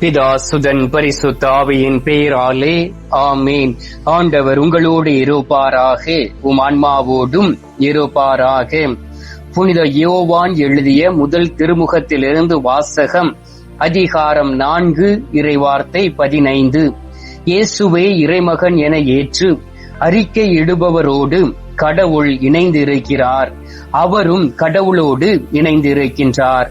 பிதா சுதன் பரிசுத்த ஆவியின் பெயராலே ஆமீன். ஆண்டவர் உங்களோடு இருப்பாராக உம் ஆன்மாவோடும் இருப்பாராக. புனித யோவான் எழுதிய முதல் திருமுகத்திலிருந்து வாசகம் அதிகாரம் நான்கு இறைவார்த்தை பதினைந்து. இயேசுவே இறைமகன் என ஏற்று அறிக்கை இடுபவரோடு கடவுள் இணைந்திருக்கிறார். அவரும் கடவுளோடு இணைந்திருக்கின்றார்.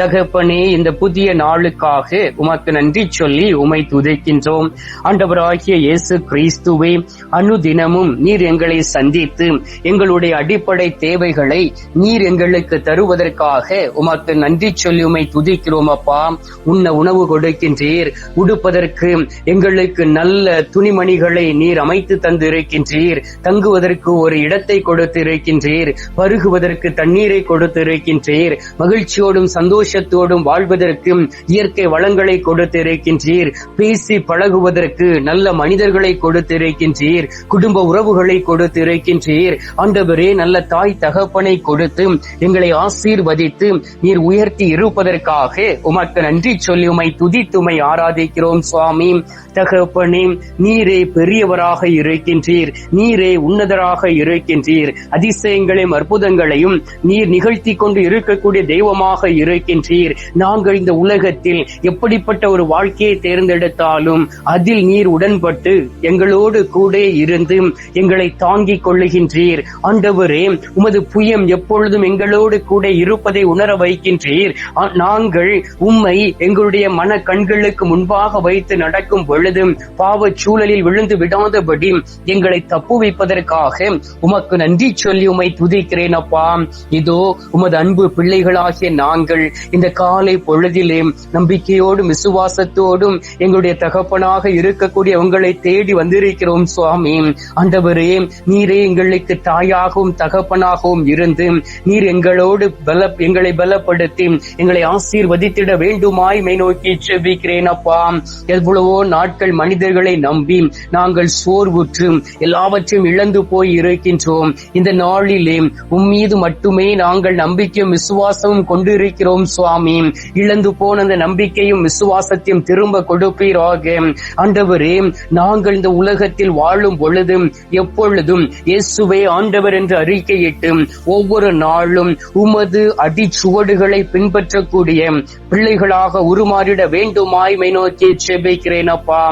தகப்பனே இந்த புதிய நாளுக்காக உமக்கு நன்றி சொல்லி உமை துதைக்கின்றோம். ஆண்டவராகிய இயேசு கிறிஸ்துவே அனுதினமும் நீர் எங்களை சந்தித்து எங்களுடைய அடிப்படை தேவைகளை நீர் எங்களுக்கு தருவதற்காக உமக்கு நன்றி சொல்லி உமை துதிக்கிறோம் அப்பா. உன்ன உணவு கொடுக்கின்றீர். உடுப்பதற்கு எங்களுக்கு நல்ல துணிமணிகளை நீர் அமைத்து தந்திருக்கின்றீர். தங்குவதற்கு ஒரு இடத்தை கொடுத்து இருக்கின்றீர் பருகுவதற்கு தண்ணீரை கொடுத்து இருக்கின்றீர் மகிழ்ச்சியோடும் சந்தோஷ சந்தோஷத்தோடும் வாழ்வதற்கு இயற்கை வளங்களை கொடுத்திருக்கின்றீர். பேசி பழகுவதற்கு நல்ல மனிதர்களை கொடுத்திருக்கின்றீர். குடும்ப உறவுகளை கொடுத்திருக்கின்றீர். ஆண்டவரே நல்ல தாய் தகப்பனை கொடுத்து எங்களை ஆசீர்வதித்து நீர் உயர்த்தி இருப்பதற்காக உமக்கு நன்றி சொல்லி உமை துதித்துமை ஆராதிக்கிறோம் சுவாமி. தகப்பனே நீரே பெரியவராக இருக்கின்றீர். நீரே உன்னதராக இருக்கின்றீர். அதிசயங்களையும் அற்புதங்களையும் நீர் நிகழ்த்தி கொண்டு இருக்கக்கூடிய தெய்வமாக இருக்கின்றீர். நாங்கள் இந்த உலகத்தில் எப்படிப்பட்ட ஒரு வாழ்க்கையை தேர்ந்தெடுத்தாலும் அதில் நீர் உடன்பட்டு எங்களோடு கூட இருந்து எங்களை தாங்கிக் கொள்ளுகின்றீர். ஆண்டவரே உமது புயம் எப்பொழுதும் எங்களோடு கூட இருப்பதை உணர வைக்கின்றீர். நாங்கள் உம்மை எங்களுடைய மன கண்களுக்கு முன்பாக வைத்து நடக்கும் பொழுதும் பாவ சூழலில் விழுந்து விடாதபடி எங்களை தப்புவிப்பதற்காக உமக்கு நன்றி சொல்லி உமை துதிக்கிறேன் அப்பா. இதோ உமது அன்பு பிள்ளைகளாகிய நாங்கள் இந்த காலை பொழுதிலே நம்பிக்கையோடும் விசுவாசத்தோடும் எங்களுடைய தகப்பனாக இருக்கக்கூடிய உங்களை தேடி வந்திருக்கிறோம் சுவாமி. ஆண்டவரே நீரே எங்களுக்கு தாயாகவும் தகப்பனாகவும் இருந்து நீர் எங்களோடு பல எங்களை பலப்படுத்தி எங்களை ஆசீர்வதித்திட வேண்டுமாய் மை நோக்கி செவிக்கிறேன் அப்பா. எவ்வளவோ நாட்கள் மனிதர்களை நம்பி நாங்கள் சோர்வுற்று எல்லாவற்றையும் இழந்து போய் இருக்கின்றோம். இந்த நாளிலே உம்மீது மட்டுமே நாங்கள் நம்பிக்கையும் விசுவாசமும் கொண்டிருக்கிறோம் சுவாமி இழந்து போன அந்த நம்பிக்கையும் விசுவாசத்தையும் திரும்ப கொடுப்பீராக. ஆண்டவரே நாங்கள் இந்த உலகத்தில் வாழும் பொழுதும் எப்பொழுதும் இயேசுவே ஆண்டவர் என்று அறிக்கையிட்டு ஒவ்வொரு நாளும் உமது அடிச்சுவடுகளை பின்பற்றக்கூடிய பிள்ளைகளாக உருமாறிட வேண்டுமாய் மை நோக்கி செபிக்கிறேன் அப்பா.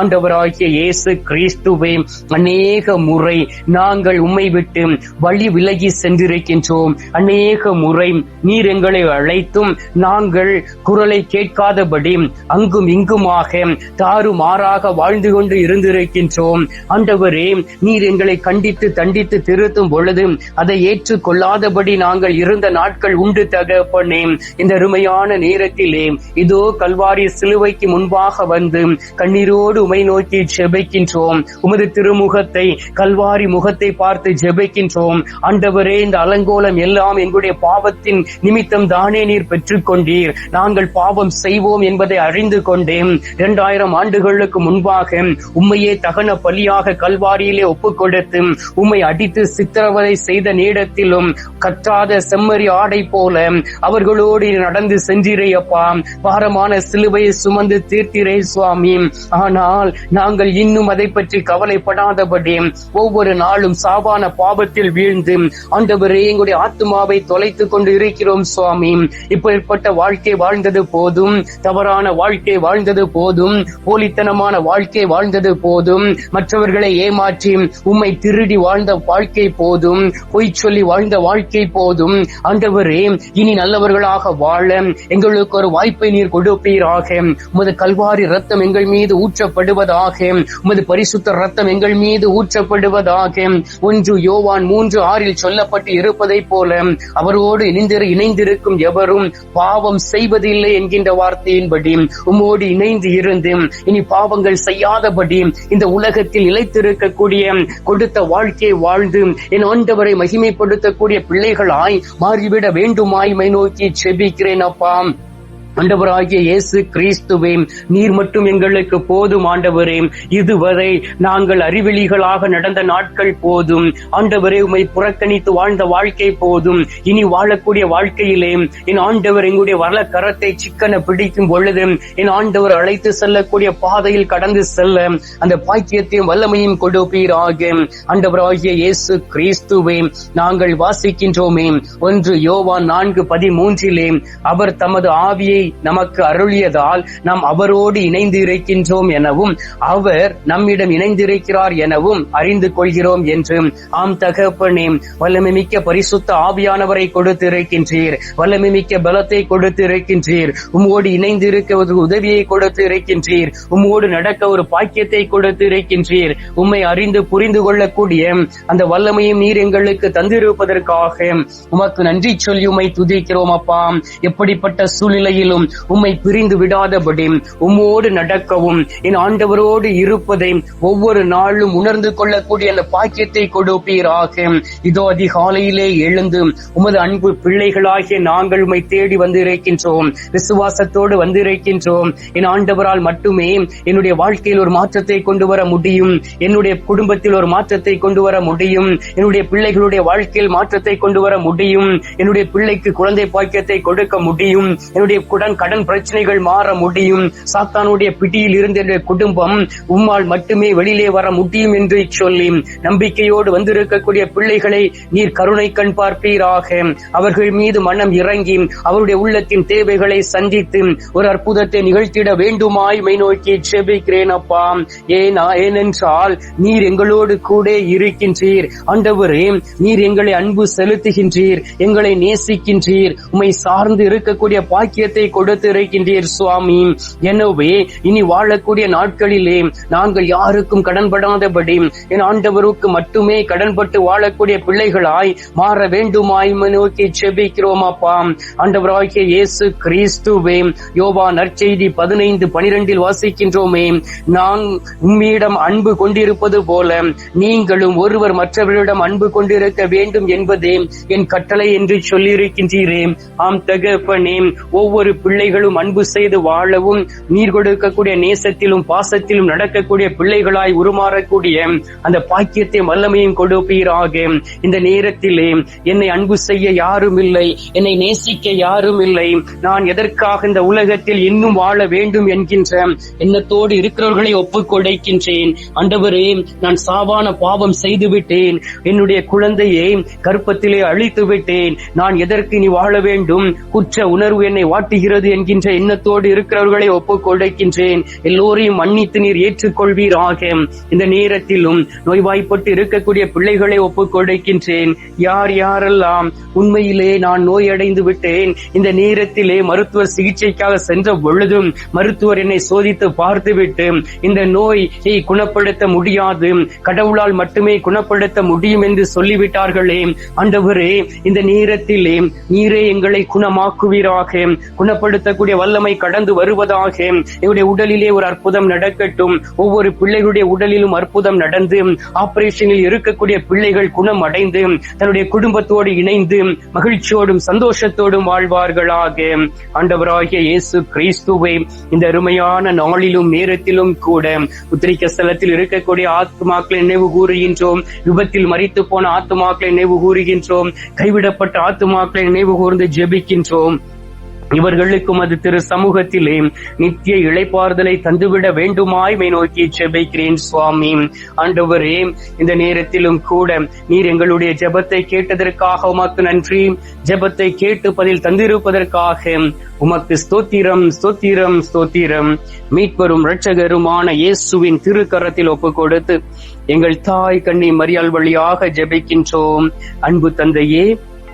ஆண்டவராகிய இயேசு கிறிஸ்துவே அநேக முறை நாங்கள் உம்மை விட்டு வழி விலகி சென்றிருக்கின்றோம். அநேக முறை நீர் எங்களை அழைத்தும் நாங்கள் குரலை கேட்காதபடி அங்கும் இங்குமாக தாறுமாறாக வாழ்ந்து கொண்டு இருந்திருக்கின்றோம். ஆண்டவரே நீர் எங்களை கண்டித்து தண்டித்து திருத்தும் பொழுது அதை ஏற்றுக்கொள்ளாதபடி நாங்கள் இருந்த நாட்கள் உண்டு தகப்பனே. இந்த அருமையான நேரத்திலே இதோ கல்வாரி சிலுவைக்கு முன்பாக வந்து கண்ணீரோடு உமை நோக்கி ஜெபிக்கின்றோம். உமது திருமுகத்தை கல்வாரி முகத்தை பார்த்து ஜெபிக்கின்றோம். ஆண்டவரே இந்த அலங்கோலம் எல்லாம் எங்களுடைய பாவத்தின் நிமித்தம் தானே நீர் பெற்றுக் கொண்டீர் நாங்கள் பாவம் செய்வோம் என்பதை அறிந்து கொண்டேன். இரண்டாயிரம் ஆண்டுகளுக்கு முன்பாக உண்மையே தகன பலியாக கல்வாரியிலே ஒப்புக் கொடுத்து உம்மை அடித்து சித்திரவதை செய்த நேரத்திலும் கற்றாத செம்மறி ஆடை போல அவர்களோடு நடந்து சென்றிரையப்பா பாரமான சிலுவையை சுமந்து தீர்த்திரே சுவாமி. ஆனால் நாங்கள் இன்னும் அதை பற்றி கவலைப்படாதபடி ஒவ்வொரு நாளும் சாவான பாவத்தில் வீழ்ந்து ஆண்டவரே எங்களுடைய ஆத்மாவை தொலைத்துக் கொண்டு இருக்கிறோம் சுவாமி. இப்ப இப்படிப்பட்ட வாழ்க்கை வாழ்ந்தது போதும். தவறான வாழ்க்கை வாழ்ந்தது போதும். போலித்தனமான வாழ்க்கை வாழ்ந்தது போதும். மற்றவர்களை ஏமாற்றி உம்மை திருடி வாழ்ந்த வாழ்க்கை போதும். பொய் சொல்லி வாழ்ந்த வாழ்க்கை போதும். ஆண்டவரே இனி நல்லவர்களாக வாழ எங்களுக்கு ஒரு வாய்ப்பை நீர் கொடுப்பீராக. உமது கல்வாரி ரத்தம் எங்கள் மீது ஊற்றப்படுவதாக. உமது பரிசுத்த ரத்தம் எங்கள் மீது ஊற்றப்படுவதாக. ஒன்று யோவான் மூன்று ஆறில் சொல்லப்பட்டு இருப்பதை போல அவரோடு இணைந்திரு இணைந்திருக்கும் எவரும் பாவம் செய்வதில்லை என்கின்ற வார்த்தையின்படி உம்மோடு இணைந்து இருந்து இனி பாவங்கள் செய்யாதபடி இந்த உலகத்தில் நிலைத்திருக்கக்கூடிய கொடுத்த வாழ்க்கையை வாழ்ந்து என் ஆண்டவரை மகிமைப்படுத்தக்கூடிய பிள்ளைகளாய் மாறிவிட வேண்டுமாய் மை நோக்கி செபிக்கிறேன் அப்பா. ஆண்டவராகிய இயேசு கிறிஸ்துவே நீர் மட்டும் எங்களுக்கு போதும் ஆண்டவரே. இதுவரை நாங்கள் அறிவெளிகளாக நடந்த நாட்கள் போதும். ஆண்டவரே உமை புறக்கணித்து வாழ்ந்த வாழ்க்கை போதும். இனி வாழக்கூடிய வாழ்க்கையிலே என் ஆண்டவர் எங்களுடைய வரல கரத்தை சிக்கன பிடிக்கும் பொழுது என் ஆண்டவர் அழைத்து செல்லக்கூடிய பாதையில் கடந்து செல்ல அந்த பாக்கியத்தையும் வல்லமையும் கொடுப்பீராக. ஆண்டவராகிய இயேசு கிறிஸ்துவே நாங்கள் வாசிக்கின்றோமே. ஒன்று யோவான் நான்கு பதிமூன்றிலே அவர் தமது ஆவியை நமக்கு அருளியதால் நாம் அவரோடு இணைந்து இருக்கின்றோம் எனவும் அவர் நம்மிடம் இணைந்திருக்கிறார் எனவும் அறிந்து கொள்கிறோம் என்று ஆம் தகப்பனே வல்லமை மிக்க பரிசுத்த ஆவியானவரை கொடுத்து இருக்கின்றீர் வல்லமை மிக்க பலத்தை கொடுத்து இருக்கின்றீர் உம்மோடு இணைந்து இருக்க ஒரு உதவியை கொடுத்து இருக்கின்றீர் உம்மோடு நடக்க ஒரு பாக்கியத்தை கொடுத்து இருக்கின்றீர் உம்மை அறிந்து புரிந்து கொள்ளக்கூடிய அந்த வல்லமையும் நீர் எங்களுக்கு தந்திருப்பதற்காக உமக்கு நன்றி சொல்லி உமை துதிக்கிறோம் அப்பா. எப்படிப்பட்ட சூழ்நிலையிலும் நாளும் உம்மை பிரிந்து விடாதபடி உம்மோடு நடக்கவும். என் ஆண்டவரோடு இருப்பதை ஒவ்வொரு நாளும் உணர்ந்து கொள்ளக்கூடிய அந்த பாக்கியத்தை கொடுப்பீராக. இதோ அதிகாலையிலே எழுந்து உமது அன்பு பிள்ளைகளாகிய நாங்கள் உம்மை தேடி வந்து இருக்கின்றோம் விசுவாசத்தோடு வந்து இருக்கின்றோம் என் ஆண்டவரால் மட்டுமே என்னுடைய வாழ்க்கையில் ஒரு மாற்றத்தை கொண்டு வர முடியும். என்னுடைய குடும்பத்தில் ஒரு மாற்றத்தை கொண்டு வர முடியும். என்னுடைய பிள்ளைகளுடைய வாழ்க்கையில் மாற்றத்தை கொண்டு வர முடியும். என்னுடைய பிள்ளைக்கு குழந்தை பாக்கியத்தை கொடுக்க முடியும். என்னுடைய குடன் கடன் பிரச்சனைகள் மாற முடியும். சாத்தானுடைய பிடியில் இருந்த குடும்பம் உம்மால் மட்டுமே வெளியிலே வர முடியும் என்று சொல்லி நம்பிக்கையோடு வந்திருக்கக்கூடிய பிள்ளைகளை நீர் கருணை கண் பார்ப்பீராக. அவர்கள் மீது மனம் இறங்கி அவருடைய உள்ளத்தின் தேவைகளை சந்தித்து ஒரு அற்புதத்தை நிகழ்த்திட வேண்டுமாய் மை நோக்கி செபிக்கிறேன் அப்பா. ஏனா ஏனென்றால் நீர் எங்களோடு கூட இருக்கின்றீர். ஆண்டவரே நீர் எங்களை அன்பு செலுத்துகின்றீர். எங்களை நேசிக்கின்றீர். உம்மை சார்ந்து இருக்கக்கூடிய பாக்கியத்தை கொடுத்து இருக்கின்றீர் சுவாமி. எனவே இனி வாழக்கூடிய நாட்களிலே நாங்கள் யாருக்கும் கடன்படாதபடி என் ஆண்டவருக்கு மட்டுமே கடன்பட்டு வாழக்கூடிய பிள்ளைகளாய் மாற வேண்டுமாய் நோக்கி செபிக்கிறோம் அப்பா. ஆண்டவராகிய இயேசு கிறிஸ்துவே யோபா நற்செய்தி பதினைந்து பனிரெண்டில் வாசிக்கின்றோமே நான் உம்மிடம் அன்பு கொண்டிருப்பது போல நீங்களும் ஒருவர் மற்றவரிடம் அன்பு கொண்டிருக்க வேண்டும் என்பதே என் கட்டளை என்று சொல்லியிருக்கின்றீரே. ஆம் தகப்பனே ஒவ்வொரு பிள்ளைகளும் அன்பு செய்து வாழவும் நீர் கொடுக்கக்கூடிய நேசத்திலும் பாசத்திலும் நடக்கக்கூடிய பிள்ளைகளாய் உருமாறக்கூடிய அந்த பாக்கியத்தை வல்லமையும் கொடுப்பீராக. இந்த நேரத்திலே என்னை அன்பு செய்ய யாரும் இல்லை என்னை நேசிக்க யாரும் இல்லை. நான் எதற்காக இந்த உலகத்தில் இன்னும் வாழ வேண்டும் என்கின்ற எண்ணத்தோடு இருக்கிறவர்களை ஒப்புக்கொடைக்கின்றேன் அண்டவரே நான் சாவான பாவம் செய்து விட்டேன் என்னுடைய குழந்தையை கற்பத்திலே அழித்து விட்டேன் நான் எதற்கு நீ வாழ வேண்டும்? குற்ற உணர்வு என்னை வாட்டுகிறது? வருகிறது என்கின்ற எண்ணத்தோடு இருக்கிறவர்களை ஒப்புக் கொடுக்கின்றேன் எல்லோரையும் மன்னித்து நீர் ஏற்றுக்கொள்வீராக. இந்த நேரத்திலும் நோய்வாய்ப்பட்டு இருக்கக்கூடிய பிள்ளைகளை ஒப்புக் கொடுக்கின்றேன் யார் யாரெல்லாம் உண்மையிலே நான் நோயடைந்து விட்டேன் இந்த நேரத்திலே மருத்துவர் சிகிச்சைக்காக சென்ற பொழுதும் மருத்துவர் என்னை சோதித்து பார்த்துவிட்டு இந்த நோயை குணப்படுத்த முடியாது கடவுளால் மட்டுமே குணப்படுத்த முடியும் என்று சொல்லிவிட்டார்களே. ஆண்டவரே இந்த நேரத்திலே நீரே எங்களை குணமாக்குவீராக. குண குணப்படுத்தக்கூடிய வல்லமை கடந்து வருவதாக என்னுடைய உடலிலே ஒரு அற்புதம் நடக்கட்டும். ஒவ்வொரு பிள்ளைகளுடைய உடலிலும் அற்புதம் நடந்து ஆபரேஷனில் இருக்கக்கூடிய பிள்ளைகள் குணம் அடைந்து தன்னுடைய குடும்பத்தோடு இணைந்து மகிழ்ச்சியோடும் சந்தோஷத்தோடும் வாழ்வார்களாக. ஆண்டவராகிய இயேசு கிறிஸ்துவை இந்த அருமையான நாளிலும் நேரத்திலும் கூட உத்திரிக்க ஸ்தலத்தில் இருக்கக்கூடிய ஆத்மாக்களை நினைவு கூறுகின்றோம். விபத்தில் மறித்து போன ஆத்மாக்களை நினைவு கூறுகின்றோம். கைவிடப்பட்ட ஆத்மாக்களை நினைவு கூர்ந்து ஜெபிக்கின்றோம். இவர்களுக்கும் அது திரு சமூகத்திலே நித்திய இளைப்பாறுதலை தந்துவிட வேண்டுமாய் மை நோக்கி செபிக்கிறேன் சுவாமி. ஆண்டவரே இந்த நேரத்திலும் கூட நீர் எங்களுடைய ஜெபத்தை கேட்டதற்காக உமக்கு நன்றி. ஜெபத்தை கேட்டு பதில் தந்திருப்பதற்காக உமக்கு ஸ்தோத்திரம் ஸ்தோத்திரம் ஸ்தோத்திரம். மீட்பரும் இரட்சகருமான இயேசுவின் திருக்கரத்தில் ஒப்பு கொடுத்து எங்கள் தாய் கண்ணி மரியாள் வழியாக ஜெபிக்கின்றோம். அன்பு தந்தையே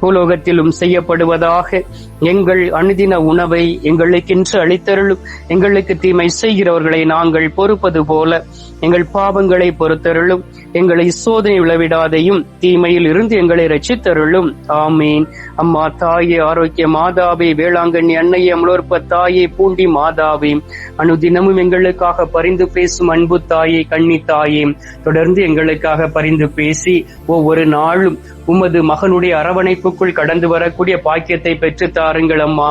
பூலோகத்திலும் செய்யப்படுவதாக எங்கள் அனுதின உணவை எங்களுக்கென்று அளித்தருளும். எங்களுக்கு தீமை செய்கிறவர்களை நாங்கள் பொறுப்பது போல எங்கள் பாவங்களை பொறுத்தருளும். எங்களை சோதனை விளைவிடாதையும் தீமையில் இருந்து எங்களை ரச்சித்தருளும் ஆமீன். அம்மா தாயே ஆரோக்கிய மாதாவே வேளாங்கண்ணி அன்னையே அமலோற்ப தாயே பூண்டி மாதாவே அனுதினமும் எங்களுக்காக பரிந்து பேசும் அன்பு தாயே கண்ணி தாயே தொடர்ந்து எங்களுக்காக பரிந்து பேசி ஒவ்வொரு நாளும் உமது மகனுடைய அரவணைப்பு அரவணைப்புக்குள் கடந்து வரக்கூடிய பாக்கியத்தை பெற்று தாருங்கள் அம்மா.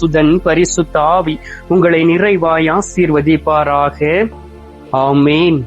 சுதன் பரிசு தாவி உங்களை நிறைவாய் ஆசீர்வதிப்பாராக. ஆமேன்.